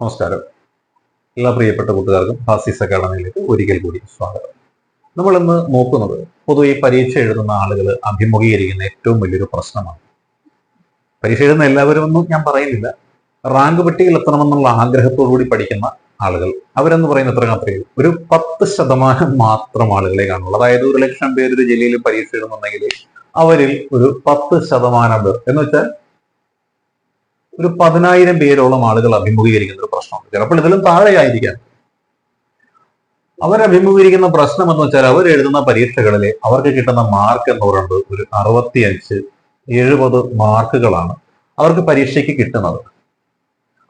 നമസ്കാരം. എല്ലാ പ്രിയപ്പെട്ട കൂട്ടുകാർക്കും ഫാസിസ് അക്കാഡമിയിലേക്ക് ഒരിക്കൽ കൂടി സ്വാഗതം. നമ്മൾ ഇന്ന് നോക്കുന്നത് പൊതുവെ പരീക്ഷ എഴുതുന്ന ആളുകൾ അഭിമുഖീകരിക്കുന്ന ഏറ്റവും വലിയൊരു പ്രശ്നമാണ്. പരീക്ഷ എഴുതുന്ന എല്ലാവരും ഒന്നും ഞാൻ പറയുന്നില്ല. റാങ്ക് പട്ടികയിൽ എത്തണമെന്നുള്ള ആഗ്രഹത്തോടുകൂടി പഠിക്കുന്ന ആളുകൾ. അവരെന്ന് പറയുന്ന എത്ര മാത്രമേ ഒരു പത്ത് ശതമാനം മാത്രം ആളുകളെ കാണുള്ളൂ. അതായത് ഒരു ലക്ഷം പേര് ഒരു ജില്ലയിൽ പരീക്ഷ എഴുതുന്നുണ്ടെങ്കിൽ അവരിൽ ഒരു പത്ത് ശതമാനം പേർ. എന്ന് വെച്ചാൽ ഒരു പതിനായിരം പേരോളം ആളുകൾ അഭിമുഖീകരിക്കുന്ന ഒരു പ്രശ്നമാണ് ചിലപ്പോൾ ഇതിലും താഴെയായിരിക്കാം. അവർ അഭിമുഖീകരിക്കുന്ന പ്രശ്നം എന്ന് വെച്ചാൽ അവർ എഴുതുന്ന പരീക്ഷകളിൽ അവർക്ക് കിട്ടുന്ന മാർക്ക് എന്ന് പറയുന്നത് ഒരു അറുപത്തിയഞ്ച് എഴുപത് മാർക്കുകളാണ് അവർക്ക് പരീക്ഷയ്ക്ക് കിട്ടുന്നത്.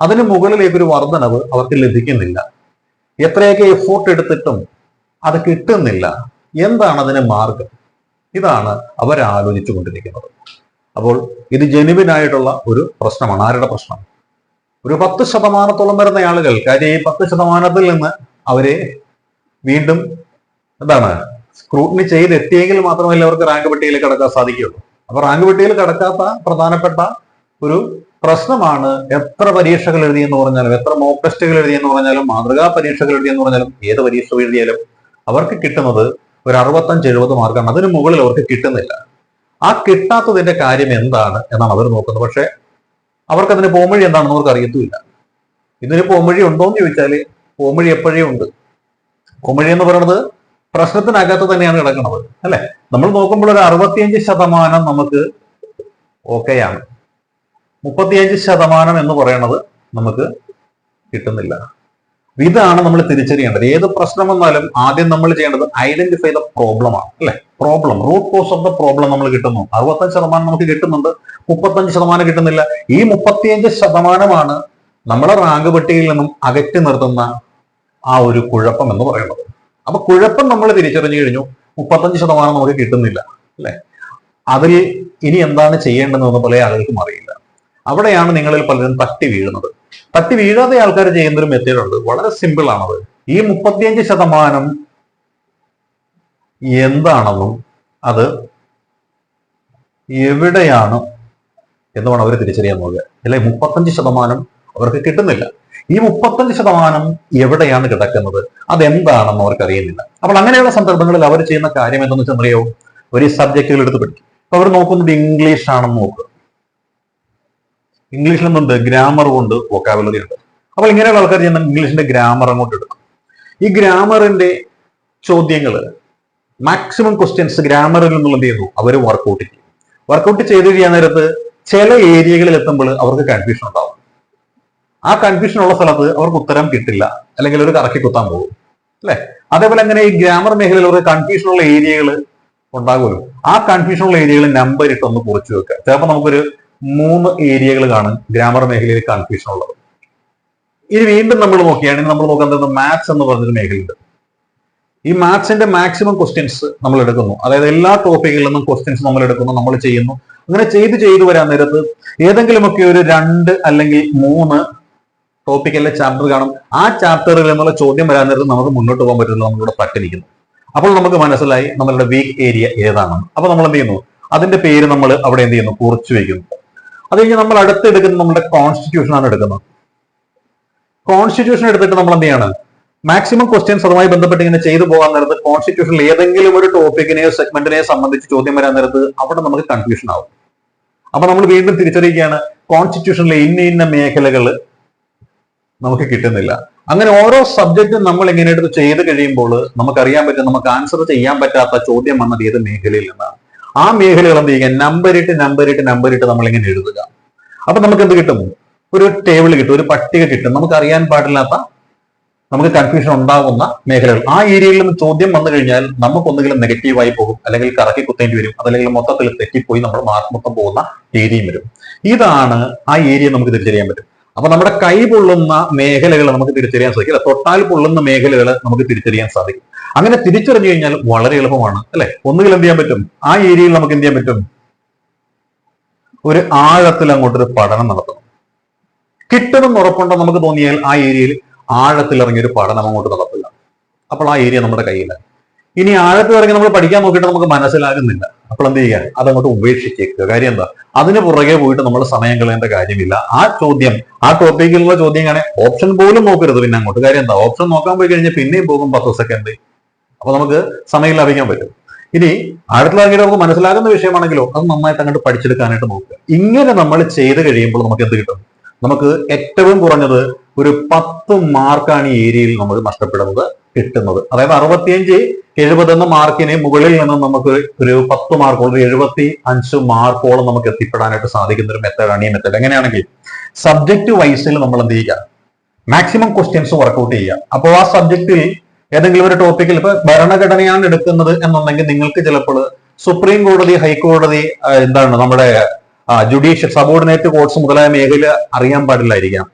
അതിന് മുകളിലേക്ക് ഒരു വർധനവ് അവർക്ക് ലഭിക്കുന്നില്ല. എത്രയൊക്കെ എഫോർട്ട് എടുത്തിട്ടും അത് കിട്ടുന്നില്ല. എന്താണ് അതിന് മാർഗം ഇതാണ് അവർ ആലോചിച്ചു കൊണ്ടിരിക്കുന്നത് അപ്പോൾ ഇത് ജെനുവിൻ ആയിട്ടുള്ള ഒരു പ്രശ്നമാണ്. ആരുടെ പ്രശ്നം? ഒരു പത്ത് ശതമാനത്തോളം വരുന്ന ആളുകൾ കാര്യം ഈ പത്ത് ശതമാനത്തിൽ നിന്ന് അവരെ വീണ്ടും എന്താണ് സ്ക്രൂട്ടിനി ചെയ്തെത്തിയെങ്കിൽ മാത്രമല്ല അവർക്ക് റാങ്ക് പട്ടികയിൽ കിടക്കാൻ സാധിക്കുകയുള്ളൂ. അപ്പൊ റാങ്ക് പട്ടികയിൽ കിടക്കാത്ത പ്രധാനപ്പെട്ട ഒരു പ്രശ്നമാണ് എത്ര പരീക്ഷകൾ എഴുതിയെന്ന് പറഞ്ഞാലും എത്ര മോക്ക് ടെസ്റ്റുകൾ എഴുതിയെന്ന് പറഞ്ഞാലും മാതൃകാ പരീക്ഷകൾ എഴുതിയെന്ന് പറഞ്ഞാലും ഏത് പരീക്ഷ എഴുതിയാലും അവർക്ക് കിട്ടുന്നത് ഒരു അറുപത്തഞ്ച് എഴുപത് മാർക്കാണ് അതിന് മുകളിൽ അവർക്ക് കിട്ടുന്നില്ല. ആ കിട്ടാത്തതിന്റെ കാര്യം എന്താണ് എന്നാണ് അവർ നോക്കുന്നത്. പക്ഷെ അവർക്ക് അതിന് പോംവഴി എന്താണെന്ന് അവർക്ക് അറിയത്തുമില്ല. ഇതിന് പോംവഴി ഉണ്ടോ എന്ന് ചോദിച്ചാൽ പോംവഴി എപ്പോഴേ ഉണ്ട്? പോംവഴി എന്ന് പറയുന്നത് പ്രശ്നത്തിനകത്ത് തന്നെയാണ് കിടക്കുന്നത് അല്ലെ? നമ്മൾ നോക്കുമ്പോൾ ഒരു അറുപത്തിയഞ്ച് ശതമാനം നമുക്ക് ഓക്കെയാണ്. മുപ്പത്തിയഞ്ച് ശതമാനം എന്ന് പറയുന്നത് നമുക്ക് കിട്ടുന്നില്ല. ഇതാണ് നമ്മൾ തിരിച്ചറിയേണ്ടത്. ഏത് പ്രശ്നം വന്നാലും ആദ്യം നമ്മൾ ചെയ്യേണ്ടത് ഐഡന്റിഫൈ ദ പ്രോബ്ലം ആണ് അല്ലെ? Problem root cause of the problem നമ്മൾ കിട്ടുന്നു. അറുപത്തഞ്ച് ശതമാനം നമുക്ക് കിട്ടുന്നുണ്ട്. മുപ്പത്തഞ്ച് ശതമാനം കിട്ടുന്നില്ല. ഈ മുപ്പത്തിയഞ്ച് ശതമാനമാണ് നമ്മളെ റാങ്ക് പട്ടികയിൽ നിന്നും അകറ്റി നിർത്തുന്ന ആ ഒരു കുഴപ്പം എന്ന് പറയുന്നത്. അപ്പൊ കുഴപ്പം നമ്മൾ തിരിച്ചറിഞ്ഞു കഴിഞ്ഞു. മുപ്പത്തഞ്ച് ശതമാനം നമുക്ക് കിട്ടുന്നില്ല. അല്ലെ? അതിൽ ഇനി എന്താണ് ചെയ്യേണ്ടതെന്ന് പല ആളുകൾക്കും അറിയില്ല. അവിടെയാണ് നിങ്ങളിൽ പലരും തട്ടി വീഴുന്നത്. തട്ടി വീഴാതെ ആൾക്കാർ ചെയ്യുന്ന ഒരു മെത്തേഡ് ഉണ്ട്. വളരെ സിമ്പിൾ ആണത്. ഈ മുപ്പത്തിയഞ്ച് ശതമാനം എന്താണെന്നും അത് എവിടെയാണ് എന്ന് വേണം അവർ തിരിച്ചറിയാൻ പോകുക അല്ലെ? മുപ്പത്തഞ്ച് ശതമാനം അവർക്ക് കിട്ടുന്നില്ല. ഈ മുപ്പത്തഞ്ച് ശതമാനം എവിടെയാണ് കിടക്കുന്നത്? അതെന്താണെന്ന് അവർക്ക് അറിയുന്നില്ല അപ്പോൾ അങ്ങനെയുള്ള സന്ദർഭങ്ങളിൽ അവർ ചെയ്യുന്ന കാര്യം എന്തെന്ന് വെച്ചാൽ അറിയോ? ഒരു സബ്ജക്റ്റുകൾ എടുത്ത് പഠിക്കും. അപ്പൊ അവർ നോക്കുന്നത് ഇംഗ്ലീഷ് ആണെന്ന് നോക്കുക. ഇംഗ്ലീഷിൽ എന്തുണ്ട്? ഗ്രാമർ കൊണ്ട് വൊക്കാബുലറി ഉണ്ട്. അപ്പോൾ ഇങ്ങനെയുള്ള ആൾക്കാർ ചെയ്യുന്ന ഇംഗ്ലീഷിന്റെ ഗ്രാമർ അങ്ങോട്ട് എടുക്കും. ഈ ഗ്രാമറിന്റെ ചോദ്യങ്ങൾ മാക്സിമം ക്വസ്റ്റ്യൻസ് ഗ്രാമറിൽ നിന്നുള്ള എന്ത് ചെയ്യുന്നു അവർ വർക്കൗട്ട് ചെയ്യും വർക്കൗട്ട് ചെയ്ത് കഴിയാൻ നേരത്ത് ചില ഏരിയകളിൽ എത്തുമ്പോൾ അവർക്ക് കൺഫ്യൂഷൻ ഉണ്ടാവും. ആ കൺഫ്യൂഷൻ ഉള്ള സ്ഥലത്ത് അവർക്ക് ഉത്തരം കിട്ടില്ല. അല്ലെങ്കിൽ ഒരു കറക്കി കുത്താൻ പോകും. അല്ലെ? അതേപോലെ അങ്ങനെ ഈ ഗ്രാമർ മേഖലയിൽ ഒരു കൺഫ്യൂഷൻ ഉള്ള ഏരിയകൾ ഉണ്ടാകുമല്ലോ. ആ കൺഫ്യൂഷൻ ഉള്ള ഏരിയകൾ നമ്പർ ഇട്ട് ഒന്ന് കുറിച്ച് വെക്കുക. ചിലപ്പോൾ നമുക്കൊരു മൂന്ന് ഏരിയകൾ കാണും ഗ്രാമർ മേഖലയിൽ കൺഫ്യൂഷൻ ഉള്ളത്. ഇനി വീണ്ടും നമ്മൾ നോക്കുകയാണെങ്കിൽ നമ്മൾ നോക്കുന്നത് മാത്സ് എന്ന് പറഞ്ഞൊരു മേഖലയുണ്ട്. ഈ മാത്സിന്റെ മാക്സിമം ക്വസ്റ്റ്യൻസ് നമ്മൾ എടുക്കുന്നു. അതായത് എല്ലാ ടോപ്പിക്കിൽ നിന്നും ക്വസ്റ്റ്യൻസ് നമ്മൾ എടുക്കുന്നു നമ്മൾ ചെയ്യുന്നു. അങ്ങനെ ചെയ്ത് ചെയ്തു വരാൻ നേരത്ത് ഏതെങ്കിലുമൊക്കെ ഒരു രണ്ട് അല്ലെങ്കിൽ മൂന്ന് ടോപ്പിക്കിലെ ചാപ്റ്റർ കാണും. ആ ചാപ്റ്ററിൽ നിന്നുള്ള ചോദ്യം വരാൻ നേരത്ത് നമുക്ക് മുന്നോട്ട് പോകാൻ പറ്റില്ല നമ്മളിവിടെ പട്ടിരിക്കുന്നു അപ്പോൾ നമുക്ക് മനസ്സിലായി നമ്മളുടെ വീക്ക് ഏരിയ ഏതാണെന്ന്. അപ്പൊ നമ്മൾ എന്ത് ചെയ്യുന്നു അതിന്റെ പേര് നമ്മൾ അവിടെ എന്ത് ചെയ്യുന്നു കുറിച്ചു വയ്ക്കുന്നു അത് കഴിഞ്ഞ് നമ്മൾ അടുത്ത് എടുക്കുന്നത് നമ്മുടെ കോൺസ്റ്റിറ്റ്യൂഷൻ ആണ് എടുക്കുന്നത്. കോൺസ്റ്റിറ്റ്യൂഷൻ എടുത്തിട്ട് നമ്മൾ എന്ത് ചെയ്യാണ് മാക്സിമം ക്വസ്റ്റ്യൻസ് അതുമായി ബന്ധപ്പെട്ട് ഇങ്ങനെ ചെയ്തു പോകാൻ നേരത്ത് കോൺസ്റ്റിറ്റ്യൂഷനിൽ ഏതെങ്കിലും ഒരു ടോപ്പിക്കിനെയോ സെഗ്മെന്റിനെയോ സംബന്ധിച്ച് ചോദ്യം വരാൻ നേരത്ത് അവിടെ നമുക്ക് കൺഫ്യൂഷൻ ആവും. അപ്പൊ നമ്മൾ വീണ്ടും തിരിച്ചറിയുകയാണ് കോൺസ്റ്റിറ്റ്യൂഷനിലെ ഇന്ന ഇന്ന മേഖലകൾ നമുക്ക് കിട്ടുന്നില്ല. അങ്ങനെ ഓരോ സബ്ജക്റ്റും നമ്മൾ ഇങ്ങനെ എടുത്ത് ചെയ്ത് കഴിയുമ്പോൾ നമുക്കറിയാൻ പറ്റും നമുക്ക് ആൻസർ ചെയ്യാൻ പറ്റാത്ത ചോദ്യം വന്നത് ഏത് മേഖലയിൽ നിന്നാണ്. ആ മേഖലകൾ എന്ത് ചെയ്യുക? ഇട്ട് നമ്പർ ഇട്ട് നമ്മൾ ഇങ്ങനെ എഴുതുക. അപ്പൊ നമുക്ക് എന്ത് കിട്ടും? ഒരു ടേബിൾ കിട്ടും ഒരു പട്ടിക കിട്ടും. നമുക്ക് അറിയാൻ പാടില്ലാത്ത നമുക്ക് കൺഫ്യൂഷൻ ഉണ്ടാകുന്ന മേഖലകൾ. ആ ഏരിയയിൽ നിന്ന് ചോദ്യം വന്നു കഴിഞ്ഞാൽ നമുക്ക് ഒന്നുകിലും നെഗറ്റീവായി പോകും അല്ലെങ്കിൽ കറക്കി കുത്തേണ്ടി വരും അതല്ലെങ്കിൽ മൊത്തത്തിൽ തെറ്റിപ്പോയി നമ്മൾ മാർക്ക് മൊത്തം പോകുന്ന ഏരിയയും വരും. ഇതാണ് ആ ഏരിയ നമുക്ക് തിരിച്ചറിയാൻ പറ്റും. അപ്പൊ നമ്മുടെ കൈ പൊള്ളുന്ന മേഖലകൾ നമുക്ക് തിരിച്ചറിയാൻ സാധിക്കും. തൊട്ടാൽ പൊള്ളുന്ന മേഖലകൾ നമുക്ക് തിരിച്ചറിയാൻ സാധിക്കും. അങ്ങനെ തിരിച്ചറിഞ്ഞു കഴിഞ്ഞാൽ വളരെ എളുപ്പമാണ് അല്ലെ? ഒന്നുകിൽ എന്ത് ചെയ്യാൻ പറ്റും? ആ ഏരിയയിൽ നമുക്ക് എന്ത് ചെയ്യാൻ പറ്റും? ഒരു ആഴത്തിൽ അങ്ങോട്ടൊരു പഠനം നടത്തണം. കിട്ടണമെന്ന് ഉറപ്പുണ്ടോ നമുക്ക് തോന്നിയാൽ ആ ഏരിയയിൽ ഒരു പഠനം അങ്ങോട്ട് നടത്തുക അപ്പോൾ ആ ഏരിയ നമ്മുടെ കയ്യിൽ ഇനി ആഴത്തിൽ ഇറങ്ങി നമ്മൾ പഠിക്കാൻ നോക്കിയിട്ട് നമുക്ക് മനസ്സിലാകുന്നില്ല. അപ്പോൾ എന്ത് ചെയ്യുക അതങ്ങോട്ട് ഉപേക്ഷിച്ചേക്കുക. കാര്യം എന്താ? അതിന് പുറകെ പോയിട്ട് നമ്മൾ സമയം കളയേണ്ട കാര്യമില്ല. ആ ചോദ്യം ആ ടോപ്പിക്കിലുള്ള ചോദ്യം ചോദ്യമാണ് ഓപ്ഷൻ പോലും നോക്കരുത് പിന്നെ അങ്ങോട്ട്. കാര്യം എന്താ? ഓപ്ഷൻ നോക്കാൻ പോയി കഴിഞ്ഞാൽ പിന്നെയും പോകും പത്ത് സെക്കൻഡ് അപ്പൊ നമുക്ക് സമയം ലാഭിക്കാൻ പറ്റും. ഇനി ആഴത്തിലാകിയിട്ട് നമുക്ക് മനസ്സിലാകുന്ന വിഷയമാണെങ്കിലോ അത് നന്നായിട്ട് അങ്ങോട്ട് പഠിച്ചെടുക്കാനായിട്ട് നോക്കുക. ഇങ്ങനെ നമ്മൾ ചെയ്ത് കഴിയുമ്പോൾ നമുക്ക് എന്ത് കിട്ടും? നമുക്ക് ഏറ്റവും കുറഞ്ഞത് ഒരു പത്ത് മാർക്കാണ് ഈ ഏരിയയിൽ നമ്മൾ നഷ്ടപ്പെടുന്നത് കിട്ടുന്നത്. അതായത് അറുപത്തിയഞ്ച് എഴുപത് എന്ന മാർക്കിന് മുകളിൽ നിന്ന് നമുക്ക് ഒരു പത്ത് മാർക്കോളം ഒരു എഴുപത്തി അഞ്ച് മാർക്കോളം നമുക്ക് എത്തിപ്പെടാനായിട്ട് സാധിക്കുന്ന ഒരു മെത്തേഡാണ് ഈ മെത്തേഡ് എങ്ങനെയാണെങ്കിൽ സബ്ജക്ട് വൈസിൽ നമ്മൾ എന്ത് ചെയ്യുക? മാക്സിമം ക്വസ്റ്റ്യൻസ് വർക്കൗട്ട് ചെയ്യുക. അപ്പോൾ ആ സബ്ജക്റ്റിൽ ഏതെങ്കിലും ഒരു ടോപ്പിക്കിൽ ഇപ്പൊ ഭരണഘടനയാണ് എടുക്കുന്നത് എന്നുണ്ടെങ്കിൽ നിങ്ങൾക്ക് ചിലപ്പോൾ സുപ്രീം കോടതി ഹൈക്കോടതി എന്താണ് നമ്മുടെ ജുഡീഷ്യൽ സബോർഡിനേറ്റ് കോഴ്സ് മുതലായ മേഖല അറിയാൻ പാടില്ലായിരിക്കാം.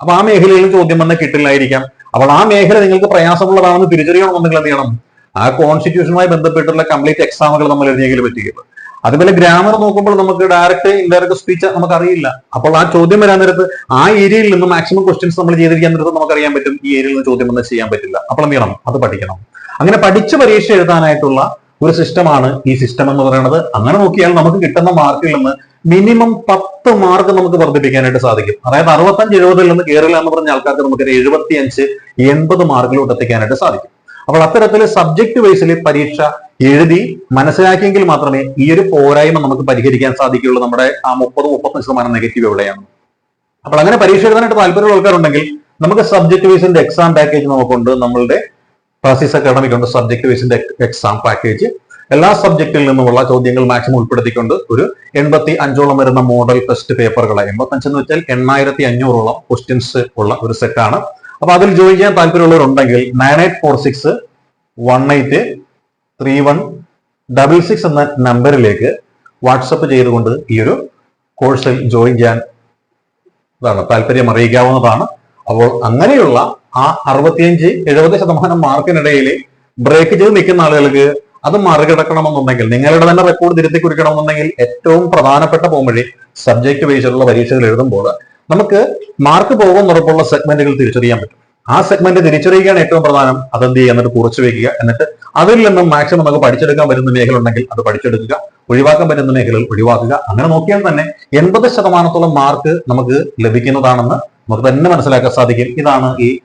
അപ്പൊ ആ മേഖലയിൽ ചോദ്യം വന്ന് കിട്ടില്ലായിരിക്കാം. അപ്പോൾ ആ മേഖല നിങ്ങൾക്ക് പ്രയാസമുള്ളതാണെന്ന് തിരിച്ചറിയണമെന്നുണ്ടെങ്കിൽ എന്ത് ചെയ്യണം? ആ കോൺസ്റ്റിറ്റ്യൂഷനുമായി ബന്ധപ്പെട്ടുള്ള കംപ്ലീറ്റ് എക്സാമുകൾ നമ്മൾ എഴുതിയെങ്കിൽ പറ്റുകയുള്ളൂ അതുപോലെ ഗ്രാമർ നോക്കുമ്പോൾ നമുക്ക് ഡയറക്റ്റ് ഇൻഡയറക്റ്റ് സ്പീച്ച് നമുക്ക് അറിയില്ല അപ്പോൾ ആ ചോദ്യം വരാൻ നേരത്ത് ആ ഏരിയയിൽ നിന്ന് മാക്സിമം ക്വസ്റ്റ്യൻസ് നമ്മൾ ചെയ്തിരിക്കാൻ നേരത്ത് നമുക്ക് അറിയാൻ പറ്റും ഈ ഏരിയയിൽ നിന്ന് ചോദ്യം വന്ന് ചെയ്യാൻ പറ്റില്ല. അപ്പോൾ എന്ത് ചെയ്യണം? അത് പഠിക്കണം. അങ്ങനെ പഠിച്ച് പരീക്ഷ എഴുതാനായിട്ടുള്ള ഒരു സിസ്റ്റമാണ് ഈ സിസ്റ്റം എന്ന് പറയുന്നത്. അങ്ങനെ നോക്കിയാൽ നമുക്ക് കിട്ടുന്ന മാർക്കിൽ നിന്ന് മിനിമം പത്ത് മാർക്ക് നമുക്ക് വർദ്ധിപ്പിക്കാനായിട്ട് സാധിക്കും. അതായത് അറുപത്തഞ്ച് എഴുപതിൽ നിന്ന് കേരള എന്ന് പറഞ്ഞ ആൾക്കാർക്ക് നമുക്ക് എഴുപത്തി അഞ്ച് എൺപത് മാർക്കിലോട്ട് എത്തിക്കാനായിട്ട് സാധിക്കും. അപ്പോൾ അത്തരത്തിൽ സബ്ജക്ട് വൈസിൽ പരീക്ഷ എഴുതി മനസ്സിലാക്കിയെങ്കിൽ മാത്രമേ ഈ ഒരു പോരായ്മ നമുക്ക് പരിഹരിക്കാൻ സാധിക്കുകയുള്ളൂ. നമ്മുടെ ആ മുപ്പത് മുപ്പത്തഞ്ച് ശതമാനം നെഗറ്റീവ് എവിടെയാണ്? അപ്പോൾ അങ്ങനെ പരീക്ഷ എഴുതാനായിട്ട് താല്പര്യമുള്ള ആൾക്കാരുണ്ടെങ്കിൽ നമുക്ക് സബ്ജക്ട് വൈസിന്റെ എക്സാം പാക്കേജ് നമുക്കുണ്ട്. നമ്മളുടെ പ്രാസിസ് അക്കാഡമിക് ഉണ്ട് സബ്ജക്ട് വൈസിന്റെ എക്സാം പാക്കേജ് എല്ലാ സബ്ജക്റ്റിൽ നിന്നുമുള്ള ചോദ്യങ്ങൾ മാക്സിമം ഉൾപ്പെടുത്തിക്കൊണ്ട് ഒരു എൺപത്തി അഞ്ചോളം വരുന്ന മോഡൽ ടെസ്റ്റ് പേപ്പറുകളെ എൺപത്തി അഞ്ചെന്ന് വെച്ചാൽ എണ്ണായിരത്തി അഞ്ഞൂറോളം ക്വസ്റ്റ്യൻസ് ഉള്ള ഒരു സെറ്റ് ആണ്. അപ്പൊ അതിൽ ജോയിൻ ചെയ്യാൻ താല്പര്യമുള്ളവരുണ്ടെങ്കിൽ nine eight four six one eight three one double six എന്ന നമ്പറിലേക്ക് വാട്സപ്പ് ചെയ്തുകൊണ്ട് ഈ ഒരു കോഴ്സിൽ ജോയിൻ ചെയ്യാൻ താല്പര്യം അറിയിക്കാവുന്നതാണ്. അപ്പോൾ അങ്ങനെയുള്ള ആ അറുപത്തിയഞ്ച് എഴുപത് ശതമാനം മാർക്കിനിടയിൽ ബ്രേക്ക് ചെയ്ത് നിൽക്കുന്ന ആളുകൾക്ക് അത് മറികടക്കണമെന്നുണ്ടെങ്കിൽ നിങ്ങളുടെ തന്നെ റെക്കോർഡ് തിരുത്തി കുറിക്കണമെന്നുണ്ടെങ്കിൽ ഏറ്റവും പ്രധാനപ്പെട്ട പോംവഴി സബ്ജക്ട് ബേസിലുള്ള പരീക്ഷകൾ എഴുതുമ്പോൾ നമുക്ക് മാർക്ക് പോകുന്ന ഉറപ്പുള്ള സെഗ്മെന്റുകൾ തിരിച്ചറിയാൻ പറ്റും. ആ സെഗ്മെന്റ് തിരിച്ചറിയുകയാണ് ഏറ്റവും പ്രധാനം. അതെന്ത് ചെയ്യുക? എന്നിട്ട് കുറച്ചു വെക്കുക എന്നിട്ട് അതിൽ നിന്നും മാക്സിമം നമുക്ക് പഠിച്ചെടുക്കാൻ പറ്റുന്ന മേഖല ഉണ്ടെങ്കിൽ അത് പഠിച്ചെടുക്കുക. ഒഴിവാക്കാൻ പറ്റുന്ന മേഖലകൾ ഒഴിവാക്കുക. അങ്ങനെ നോക്കിയാൽ തന്നെ എൺപത് ശതമാനത്തോളം മാർക്ക് നമുക്ക് ലഭിക്കുന്നതാണെന്ന് നമുക്ക് തന്നെ മനസ്സിലാക്കാൻ സാധിക്കും. ഇതാണ് ഈ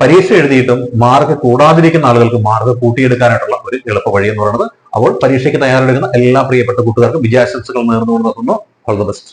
പരീക്ഷ എഴുതിയിട്ടും മാർക്ക് കൂടാതിരിക്കുന്ന ആളുകൾക്ക് മാർക്ക് കൂട്ടിയെടുക്കാനായിട്ടുള്ള ഒരു എളുപ്പ വഴി എന്ന് പറയുന്നത് അപ്പോൾ പരീക്ഷയ്ക്ക് തയ്യാറെടുക്കുന്ന എല്ലാ പ്രിയപ്പെട്ട കൂട്ടുകാർക്കും വിജയാശംസകൾ നേർന്നുകൊണ്ട് നിർത്തുന്നു. All the best